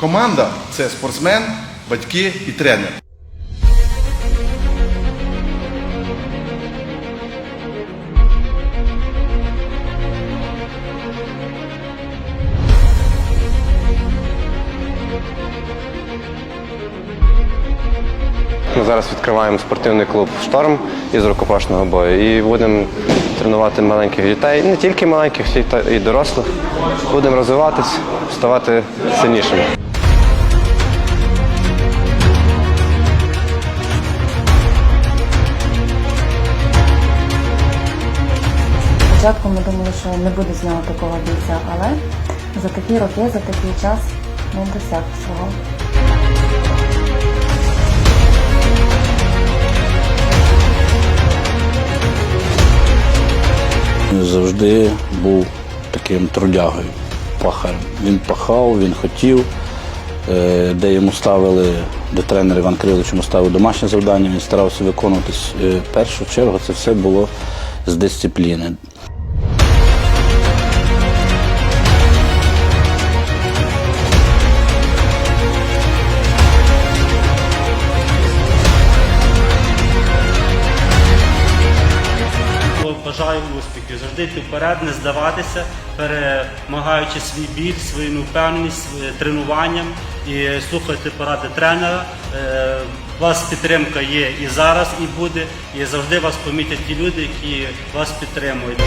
Команда це спортсмен, батьки і тренер. Ми зараз відкриваємо спортивний клуб Шторм із рукопашного бою і будемо тренувати маленьких дітей, не тільки маленьких, і дорослих. Будемо розвиватись, ставати сильнішими. Спочатку ми думали, що не буде з нього такого бійця, але за такі роки, за такий час він досяг свого. Він завжди був таким трудягою, пахарем. Він пахав, він хотів, Е, де йому ставили, де тренер Іван Кирилович йому ставив домашнє завдання, він старався виконувати. Е, першу чергу це все було з дисципліни. Бажаю успіхів, завжди йти вперед, не здаватися, перемагаючи свій біль, свою невпевненість тренуванням і слухати поради тренера. Е, вас підтримка є і зараз, і буде, і завжди вас помітять ті люди, які вас підтримують.